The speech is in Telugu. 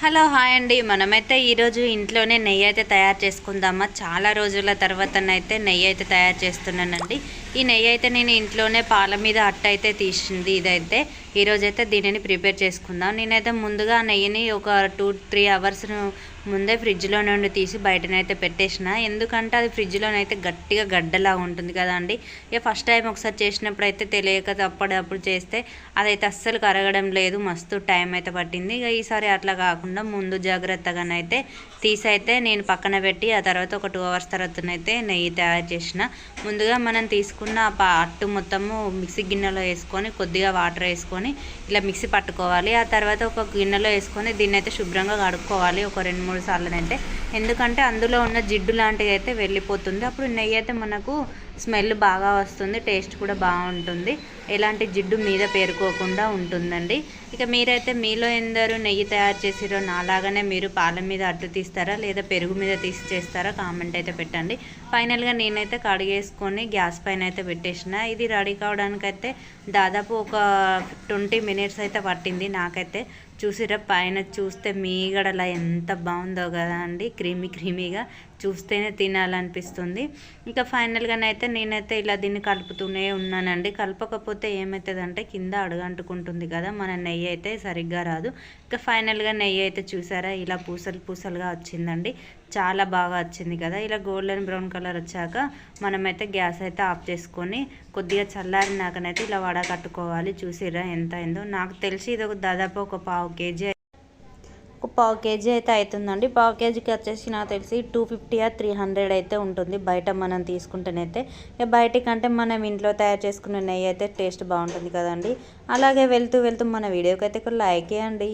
హలో హాయ్ అండి. మనమైతే ఈరోజు ఇంట్లోనే నెయ్యి అయితే తయారు చేసుకుందామా? చాలా రోజుల తర్వాతనైతే నెయ్యి అయితే తయారు చేస్తున్నానండి. ఈ నెయ్యి అయితే నేను ఇంట్లోనే పాల మీద అట్ట అయితే తీసింది ఇదైతే. ఈరోజు అయితే దీనిని ప్రిపేర్ చేసుకుందాం. నేనైతే ముందుగా నెయ్యిని ఒక టూ త్రీ అవర్స్ ముందే ఫ్రిడ్జ్లో నుండి తీసి బయటనైతే పెట్టేసిన. ఎందుకంటే అది ఫ్రిడ్జ్లోనైతే గట్టిగా గడ్డలా ఉంటుంది కదండి ఇక ఫస్ట్ టైం ఒకసారి చేసినప్పుడు అయితే తెలియక అప్పుడప్పుడు చేస్తే అదైతే అస్సలు కరగడం లేదు. మస్తు టైం అయితే పట్టింది. ఇక ఈసారి అట్లా కాకుండా ముందు జాగ్రత్తగానైతే తీసి అయితే నేను పక్కన పెట్టి ఆ తర్వాత ఒక టూ అవర్స్ తర్వాతనైతే నెయ్యి తయారు చేసిన. ముందుగా మనం తీసుకున్న ఆ పా- అట్టు మొత్తము మిక్సీ గిన్నెలో వేసుకొని కొద్దిగా వాటర్ వేసుకొని ఇలా మిక్సీ పట్టుకోవాలి. ఆ తర్వాత ఒక గిన్నెలో వేసుకొని దీన్ని అయితే శుభ్రంగా కడుక్కోవాలి. ఒక రెండు మూడు సార్లనైతే ఎందుకంటే అందులో ఉన్న జిడ్డు లాంటిది అయితే వెళ్ళిపోతుంది. అప్పుడు నెయ్యి అయితే మనకు స్మెల్ బాగా వస్తుంది టేస్ట్ కూడా బాగుంటుంది. ఎలాంటి జిడ్డు మీద పేరుకోకుండా ఉంటుందండి. ఇక మీరైతే మీలో ఎందరు నెయ్యి తయారు చేసిరో నాలాగానే మీరు పాల మీద అడ్డు తీస్తారా లేదా పెరుగు మీద తీసి చేస్తారా కామెంట్ అయితే పెట్టండి. ఫైనల్గా నేనైతే కడిగేసుకొని గ్యాస్ పైన అయితే పెట్టేసిన. ఇది రెడీ కావడానికైతే దాదాపు ఒక ట్వంటీ మినిట్స్ అయితే పట్టింది నాకైతే. చూసిరా పైన చూస్తే మీగడలా ఎంత బాగుందో కదా అండి. క్రీమీ క్రీమీగా చూస్తేనే తినాలనిపిస్తుంది. ఇంకా ఫైనల్గానైతే నేనైతే ఇలా దీన్ని కలుపుతూనే ఉన్నానండి. కలపకపోతే ఏమవుతుందంటే కింద అడుగంటుకుంటుంది కదా మన నెయ్యి అయితే సరిగ్గా రాదు. ఇంకా ఫైనల్గా నెయ్యి అయితే చూసారా ఇలా పూసలు పూసలుగా వచ్చిందండి. చాలా బాగా వచ్చింది కదా. ఇలా గోల్డెన్ బ్రౌన్ కలర్ వచ్చాక మనమైతే గ్యాస్ అయితే ఆఫ్ చేసుకొని కొద్దిగా చల్లారినాకనైతే ఇలా వడ కట్టుకోవాలి. చూసిరా ఎంత అయిందో. నాకు తెలిసి ఇది ఒక దాదాపు ఒక పావు కేజీ ఒక పావు కేజీ అయితే అవుతుందండి పావు కేజీకి వచ్చేసి నాకు తెలిసి టూ ఫిఫ్టీ ఆ త్రీ హండ్రెడ్ అయితే ఉంటుంది. బయట మనం తీసుకుంటేనైతే. ఇక బయటికంటే మనం ఇంట్లో తయారు చేసుకునే నెయ్యి అయితే టేస్ట్ బాగుంటుంది కదండి. అలాగే వెళ్తూ వెళ్తూ మన వీడియోకి అయితే లైక్ చేయండి.